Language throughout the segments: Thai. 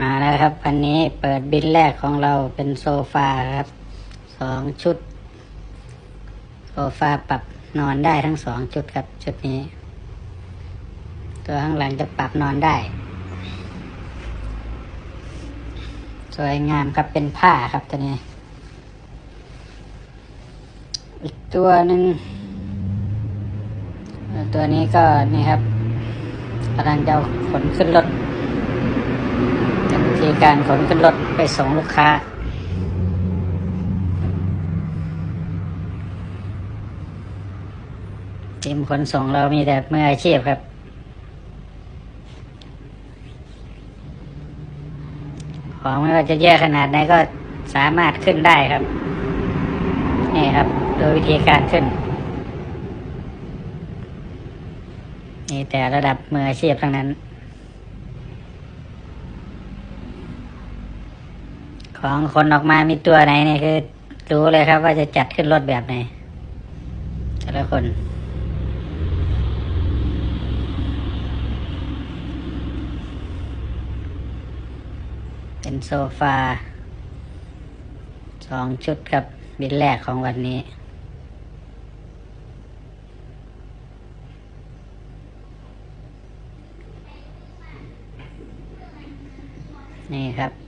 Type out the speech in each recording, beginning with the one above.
มาแล้วครับ วันนี้เปิดบินแรกของเราเป็นโซฟาครับสองชุด โซฟาปรับนอนได้ทั้งสองชุดครับชุดนี้ ตัวข้างหลังจะปรับนอนได้ สวยงามครับเป็นผ้าครับตัวนี้ อีกตัวหนึ่งตัวนี้ก็นี่ครับกำลังจะขนขึ้นรถ ธีการขนขึ้นรถไปส่งลูกค้า ทีมขนส่งเรามีแต่มืออาชีพครับ ของไม่ว่าจะเยอะขนาดไหนก็สามารถขึ้นได้ครับ นี่ครับ โดยวิธีการขึ้นนี่แต่ระดับมืออาชีพทั้งนั้น ของคนออกมามีตัวไหนเนี่ยคือ รู้เลยครับ ว่าจะจัดขึ้นรถแบบไหนแต่ละคนเป็นโซฟาสองชุดครับบินแรกของวันนี้ นี่ครับ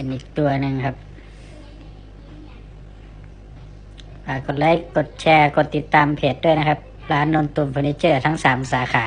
เป็นอีกตัวหนึ่งครับฝากกดไลค์ กดแชร์ กดติดตามเพจด้วยนะครับ ร้านนนตุนเฟอร์นิเจอร์ทั้งสามสาขา